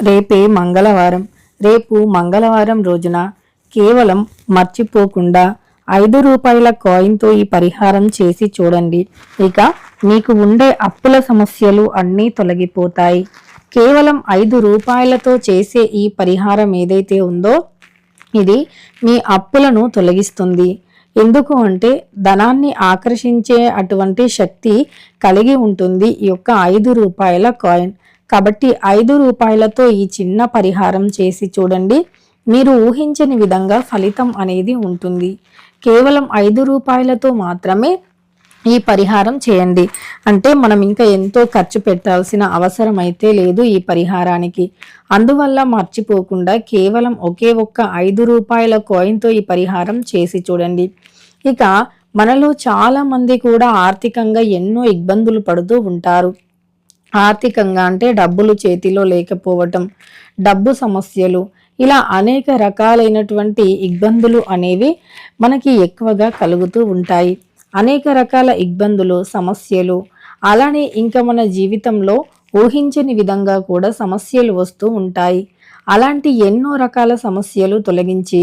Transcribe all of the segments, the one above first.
రేపే మంగళవారం. రేపు మంగళవారం రోజున కేవలం మర్చిపోకుండా ఐదు రూపాయల కాయిన్తో ఈ పరిహారం చేసి చూడండి. ఇక మీకు ఉండే అప్పుల సమస్యలు అన్నీ తొలగిపోతాయి. కేవలం ఐదు రూపాయలతో చేసే ఈ పరిహారం ఏదైతే ఉందో ఇది మీ అప్పులను తొలగిస్తుంది. ఎందుకు అంటే ధనాన్ని ఆకర్షించే అటువంటి శక్తి కలిగి ఉంటుంది ఈ యొక్క ఐదు రూపాయల కాయిన్. కాబట్టి ఐదు రూపాయలతో ఈ చిన్న పరిహారం చేసి చూడండి. మీరు ఊహించని విధంగా ఫలితం అనేది ఉంటుంది. కేవలం ఐదు రూపాయలతో మాత్రమే ఈ పరిహారం చేయండి. అంటే మనం ఇంకా ఎంతో ఖర్చు పెట్టాల్సిన అవసరం అయితే లేదు ఈ పరిహారానికి. అందువల్ల మర్చిపోకుండా కేవలం ఒకే ఒక్క ఐదు రూపాయల కాయిన్తో ఈ పరిహారం చేసి చూడండి. ఇక మనలో చాలామంది కూడా ఆర్థికంగా ఎన్నో ఇబ్బందులు పడుతూ ఉంటారు. ఆర్థికంగా అంటే డబ్బులు చేతిలో లేకపోవటం డబ్బు సమస్యలు ఇలా అనేక రకాలైనటువంటి ఇబ్బందులు అనేవి మనకి ఎక్కువగా కలుగుతూ ఉంటాయి. అనేక రకాల ఇబ్బందులు సమస్యలు అలానే ఇంకా మన జీవితంలో ఊహించని విధంగా కూడా సమస్యలు వస్తూ ఉంటాయి. అలాంటి ఎన్నో రకాల సమస్యలు తొలగించి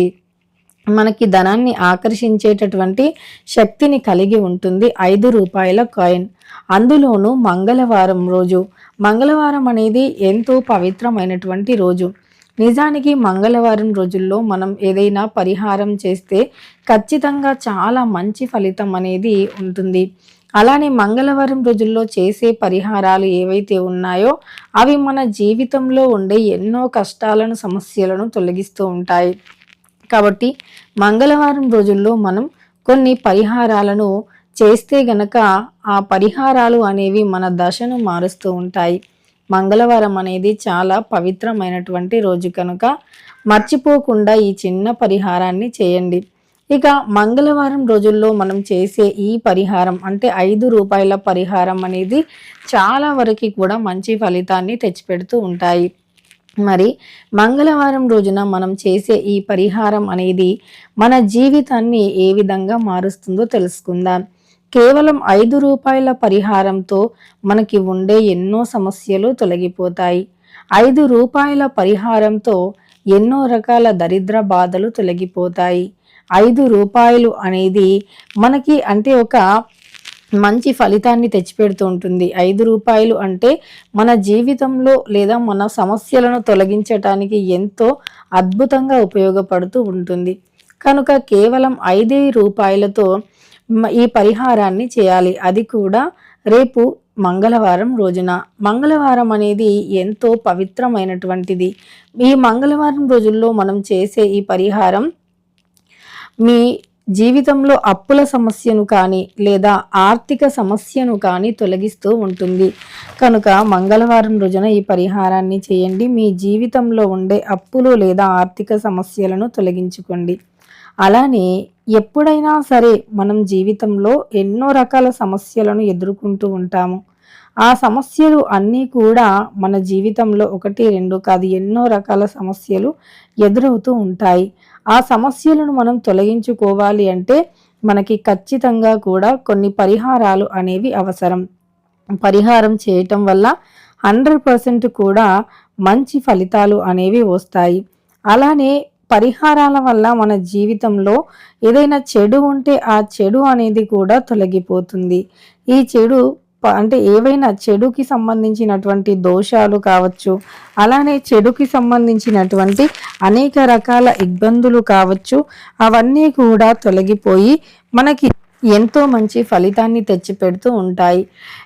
మనకి ధనాన్ని ఆకర్షించేటటువంటి శక్తిని కలిగి ఉంటుంది ఐదు రూపాయల కాయిన్. అందులోనూ మంగళవారం రోజు. మంగళవారం అనేది ఎంతో పవిత్రమైనటువంటి రోజు. నిజానికి మంగళవారం రోజుల్లో మనం ఏదైనా పరిహారం చేస్తే ఖచ్చితంగా చాలా మంచి ఫలితం అనేది ఉంటుంది. అలానే మంగళవారం రోజుల్లో చేసే పరిహారాలు ఏవైతే ఉన్నాయో అవి మన జీవితంలో ఉండే ఎన్నో కష్టాలను సమస్యలను తొలగిస్తూ ఉంటాయి. కాబట్టి మంగళవారం రోజుల్లో మనం కొన్ని పరిహారాలను చేస్తే గనక ఆ పరిహారాలు అనేవి మన దశను మారుస్తూ ఉంటాయి. మంగళవారం అనేది చాలా పవిత్రమైనటువంటి రోజు కనుక మర్చిపోకుండా ఈ చిన్న పరిహారాన్ని చేయండి. ఇక మంగళవారం రోజుల్లో మనం చేసే ఈ పరిహారం అంటే ఐదు రూపాయల పరిహారం అనేది చాలా వరకు కూడా మంచి ఫలితాన్ని తెచ్చిపెడుతూ ఉంటాయి. మరి మంగళవారం రోజున మనం చేసే ఈ పరిహారం అనేది మన జీవితాన్ని ఏ విధంగా మారుస్తుందో తెలుసుకుందాం. కేవలం ఐదు రూపాయల పరిహారంతో మనకి ఉండే ఎన్నో సమస్యలు తొలగిపోతాయి. ఐదు రూపాయల పరిహారంతో ఎన్నో రకాల దరిద్ర బాధలు తొలగిపోతాయి. ఐదు రూపాయలు అనేది మనకి అంటే ఒక మంచి ఫలితాన్ని తెచ్చిపెడుతూ ఉంటుంది. ఐదు రూపాయలు అంటే మన జీవితంలో లేదా మన సమస్యలను తొలగించటానికి ఎంతో అద్భుతంగా ఉపయోగపడుతూ ఉంటుంది. కనుక కేవలం ఐదే రూపాయలతో ఈ పరిహారాన్ని చేయాలి. అది కూడా రేపు మంగళవారం రోజున. మంగళవారం అనేది ఎంతో పవిత్రమైనటువంటిది. ఈ మంగళవారం రోజుల్లో మనం చేసే ఈ పరిహారం మీ జీవితంలో అప్పుల సమస్యను కానీ లేదా ఆర్థిక సమస్యను కానీ తొలగిస్తూ ఉంటుంది. కనుక మంగళవారం రోజున ఈ పరిహారాన్ని చేయండి. మీ జీవితంలో ఉండే అప్పులు లేదా ఆర్థిక సమస్యలను తొలగించుకోండి. అలానే ఎప్పుడైనా సరే మనం జీవితంలో ఎన్నో రకాల సమస్యలను ఎదుర్కొంటూ ఉంటాము. ఆ సమస్యలు అన్నీ కూడా మన జీవితంలో ఒకటి రెండు కాదు ఎన్నో రకాల సమస్యలు ఎదురవుతూ ఉంటాయి. ఆ సమస్యలను మనం తొలగించుకోవాలి అంటే మనకి ఖచ్చితంగా కూడా కొన్ని పరిహారాలు అనేవి అవసరం. పరిహారం చేయటం వల్ల హండ్రెడ్ పర్సెంట్ కూడా మంచి ఫలితాలు అనేవి వస్తాయి. అలానే పరిహారాల వల్ల మన జీవితంలో ఏదైనా చెడు ఉంటే ఆ చెడు అనేది కూడా తొలగిపోతుంది. ఈ చెడు అంటే ఏవైనా చెడుకి సంబంధించినటువంటి దోషాలు కావచ్చు అలానే చెడుకి సంబంధించినటువంటి అనేక రకాల ఇబ్బందులు కావచ్చు అవన్నీ కూడా తొలగిపోయి మనకి ఎంతో మంచి ఫలితాన్ని తెచ్చిపెడుతూ ఉంటాయి.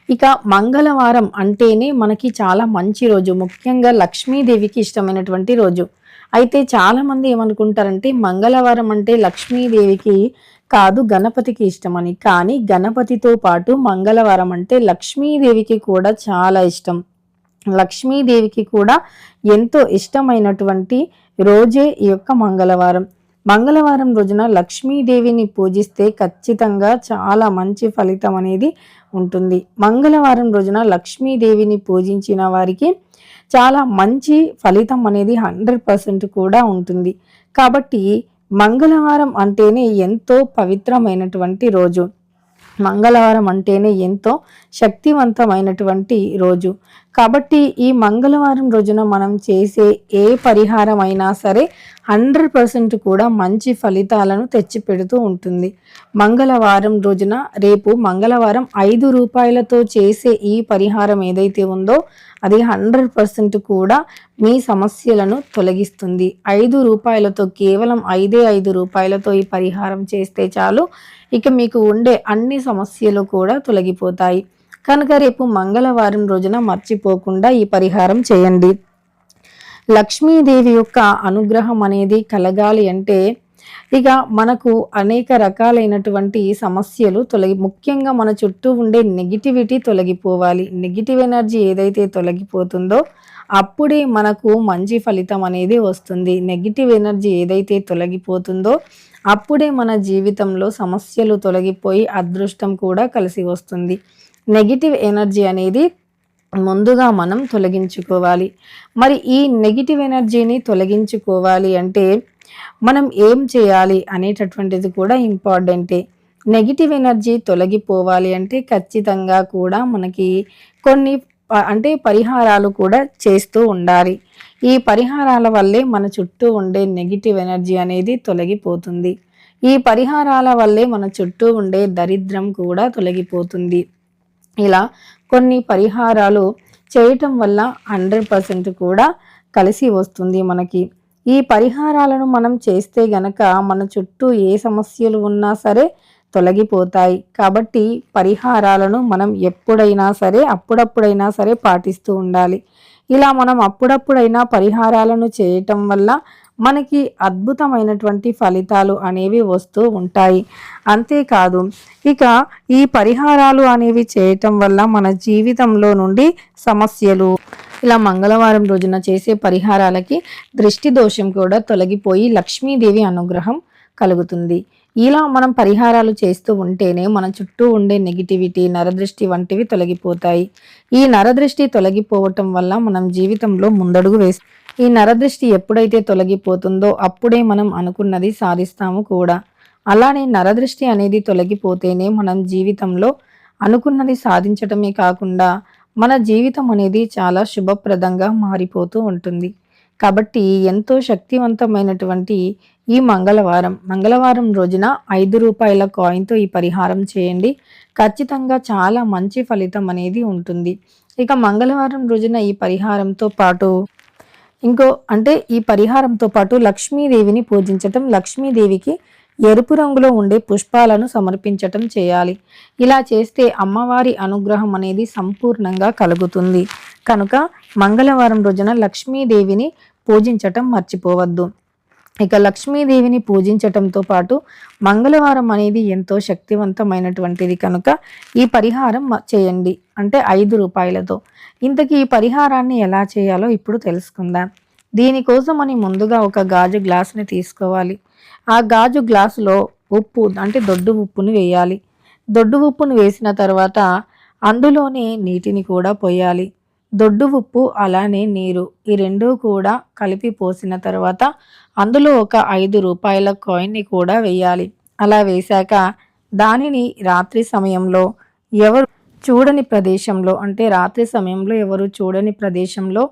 ఇక మంగళవారం అంటేనే మనకి చాలా మంచి రోజు ముఖ్యంగా లక్ష్మీదేవికి ఇష్టమైనటువంటి రోజు. అయితే చాలామంది ఏమనుకుంటారంటే మంగళవారం అంటే లక్ష్మీదేవికి కాదు గణపతికి ఇష్టమని. కానీ గణపతితో పాటు మంగళవారం అంటే లక్ష్మీదేవికి కూడా చాలా ఇష్టం. లక్ష్మీదేవికి కూడా ఎంతో ఇష్టమైనటువంటి రోజే ఈ యొక్క మంగళవారం. మంగళవారం రోజున లక్ష్మీదేవిని పూజిస్తే ఖచ్చితంగా చాలా మంచి ఫలితం అనేది ఉంటుంది. మంగళవారం రోజున లక్ష్మీదేవిని పూజించిన వారికి చాలా మంచి ఫలితం అనేది హండ్రెడ్ పర్సెంట్ కూడా ఉంటుంది. కాబట్టి మంగళవారం అంటేనే ఎంతో పవిత్రమైనటువంటి రోజు. మంగళవారం అంటేనే ఎంతో శక్తివంతమైనటువంటి రోజు. కాబట్టి ఈ మంగళవారం రోజున మనం చేసే ఏ పరిహారం అయినా సరే హండ్రెడ్ పర్సెంట్ కూడా మంచి ఫలితాలను తెచ్చిపెడుతూ ఉంటుంది. మంగళవారం రోజున రేపు మంగళవారం ఐదు రూపాయలతో చేసే ఈ పరిహారం ఏదైతే ఉందో అది హండ్రెడ్ పర్సెంట్ కూడా మీ సమస్యలను తొలగిస్తుంది. ఐదు రూపాయలతో కేవలం ఐదే ఐదు రూపాయలతో ఈ పరిహారం చేస్తే చాలు. ఇక మీకు ఉండే అన్ని సమస్యలు కూడా తొలగిపోతాయి. కనుక రేపు మంగళవారం రోజున మర్చిపోకుండా ఈ పరిహారం చేయండి. లక్ష్మీదేవి యొక్క అనుగ్రహం అనేది కలగాలి అంటే ఇక మనకు అనేక రకాలైనటువంటి సమస్యలు తొలగి ముఖ్యంగా మన చుట్టూ ఉండే నెగిటివిటీ తొలగిపోవాలి. నెగిటివ్ ఎనర్జీ ఏదైతే తొలగిపోతుందో అప్పుడే మనకు మంచి ఫలితం అనేది వస్తుంది. నెగిటివ్ ఎనర్జీ ఏదైతే తొలగిపోతుందో అప్పుడే మన జీవితంలో సమస్యలు తొలగిపోయి అదృష్టం కూడా కలిసి వస్తుంది. నెగిటివ్ ఎనర్జీ అనేది ముందుగా మనం తొలగించుకోవాలి. మరి ఈ నెగిటివ్ ఎనర్జీని తొలగించుకోవాలి అంటే మనం ఏం చేయాలి అనేటటువంటిది కూడా ఇంపార్టెంటే నెగిటివ్ ఎనర్జీ తొలగిపోవాలి అంటే ఖచ్చితంగా కూడా మనకి కొన్ని అంటే పరిహారాలు కూడా చేస్తూ ఉండాలి. ఈ పరిహారాల వల్లే మన చుట్టూ ఉండే నెగిటివ్ ఎనర్జీ అనేది తొలగిపోతుంది. ఈ పరిహారాల వల్లే మన చుట్టూ ఉండే దరిద్రం కూడా తొలగిపోతుంది. ఇలా కొన్ని పరిహారాలు చేయటం వల్ల హండ్రెడ్ పర్సెంట్ కూడా కలిసి వస్తుంది మనకి. ఈ పరిహారాలను మనం చేస్తే గనక మన చుట్టూ ఏ సమస్యలు ఉన్నా సరే తొలగిపోతాయి. కాబట్టి పరిహారాలను మనం ఎప్పుడైనా సరే అప్పుడప్పుడైనా సరే పాటిస్తూ ఉండాలి. ఇలా మనం అప్పుడప్పుడైనా పరిహారాలను చేయటం వల్ల మనకి అద్భుతమైనటువంటి ఫలితాలు అనేవి వస్తూ ఉంటాయి. అంతేకాదు ఇక ఈ పరిహారాలు అనేవి చేయటం వల్ల మన జీవితంలో నుండి సమస్యలు ఇలా మంగళవారం రోజున చేసే పరిహారాలకి దృష్టి దోషం కూడా తొలగిపోయి లక్ష్మీదేవి అనుగ్రహం కలుగుతుంది. ఇలా మనం పరిహారాలు చేస్తూ ఉంటేనే మన చుట్టూ ఉండే నెగిటివిటీ నరదృష్టి వంటివి తొలగిపోతాయి. ఈ నరదృష్టి తొలగిపోవటం వల్ల మనం జీవితంలో ముందడుగు వేస్తాం ఈ నరదృష్టి ఎప్పుడైతే తొలగిపోతుందో అప్పుడే మనం అనుకున్నది సాధిస్తాము కూడా. అలానే నరదృష్టి అనేది తొలగిపోతేనే మనం జీవితంలో అనుకున్నది సాధించటమే కాకుండా మన జీవితం అనేది చాలా శుభప్రదంగా మారిపోతూ ఉంటుంది. కాబట్టి ఎంతో శక్తివంతమైనటువంటి ఈ మంగళవారం. మంగళవారం రోజున ఐదు రూపాయల కాయిన్తో ఈ పరిహారం చేయండి. ఖచ్చితంగా చాలా మంచి ఫలితం అనేది ఉంటుంది. ఇక మంగళవారం రోజున ఈ పరిహారంతో పాటు ఇంకో అంటే ఈ పరిహారంతో పాటు లక్ష్మీదేవిని పూజించటం లక్ష్మీదేవికి ఎరుపు రంగులో ఉండే పుష్పాలను సమర్పించటం చేయాలి. ఇలా చేస్తే అమ్మవారి అనుగ్రహం అనేది సంపూర్ణంగా కలుగుతుంది. కనుక మంగళవారం రోజున లక్ష్మీదేవిని పూజించటం మర్చిపోవద్దు. ఇక లక్ష్మీదేవిని పూజించటంతో పాటు మంగళవారం అనేది ఎంతో శక్తివంతమైనటువంటిది కనుక ఈ పరిహారం చేయండి. అంటే ఐదు రూపాయలతో. ఇంతకీ ఈ పరిహారాన్ని ఎలా చేయాలో ఇప్పుడు తెలుసుకుందాం. దీనికోసం అని ముందుగా ఒక గాజు గ్లాసుని తీసుకోవాలి. ఆ గాజు గ్లాసులో ఉప్పు అంటే దొడ్డు ఉప్పుని వేయాలి. దొడ్డు ఉప్పును వేసిన తర్వాత అందులోనే నీటిని కూడా పోయాలి. దొడ్డు ఉప్పు అలానే నీరు ఈ రెండూ కూడా కలిపి పోసిన తర్వాత అందులో ఒక ఐదు రూపాయల కాయిన్ని కూడా వేయాలి. అలా వేశాక దానిని రాత్రి సమయంలో ఎవరు చూడని ప్రదేశంలో అంటే రాత్రి సమయంలో ఎవరు చూడని ప్రదేశంలో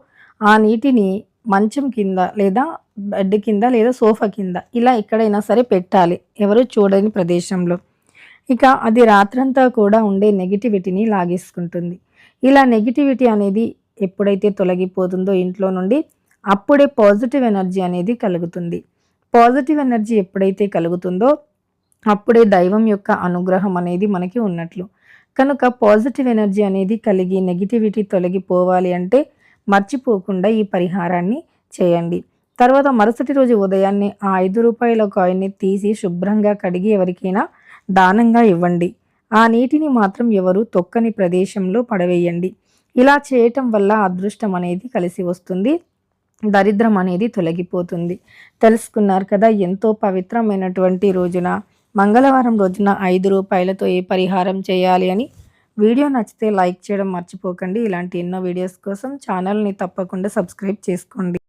ఆ నీటిని మంచం కింద లేదా బెడ్ కింద లేదా సోఫా కింద ఇలా ఎక్కడైనా సరే పెట్టాలి ఎవరు చూడని ప్రదేశంలో. ఇక అది రాత్రంతా కూడా ఉండే నెగిటివిటీని లాగేసుకుంటుంది. ఇలా నెగిటివిటీ అనేది ఎప్పుడైతే తొలగిపోతుందో ఇంట్లో నుండి అప్పుడే పాజిటివ్ ఎనర్జీ అనేది కలుగుతుంది. పాజిటివ్ ఎనర్జీ ఎప్పుడైతే కలుగుతుందో అప్పుడే దైవం యొక్క అనుగ్రహం అనేది మనకి ఉన్నట్లు. కనుక పాజిటివ్ ఎనర్జీ అనేది కలిగి నెగిటివిటీ తొలగిపోవాలి అంటే మర్చిపోకుండా ఈ పరిహారాన్ని చేయండి. తర్వాత మరుసటి రోజు ఉదయాన్నే ఆ ఐదు రూపాయల కాయిన్ని తీసి శుభ్రంగా కడిగి ఎవరికైనా దానంగా ఇవ్వండి. ఆ నీటిని మాత్రం ఎవరు తొక్కని ప్రదేశంలో పడవేయండి. ఇలా చేయటం వల్ల అదృష్టం అనేది కలిసి వస్తుంది. దరిద్రం అనేది తొలగిపోతుంది. తెలుసుకున్నారు కదా ఎంతో పవిత్రమైనటువంటి రోజున మంగళవారం రోజున ఐదు రూపాయలతో ఏ పరిహారం చేయాలి అని. వీడియో నచ్చితే లైక్ చేయడం మర్చిపోకండి. ఇలాంటి ఎన్నో వీడియోస్ కోసం ఛానల్ని తప్పకుండా సబ్స్క్రైబ్ చేసుకోండి.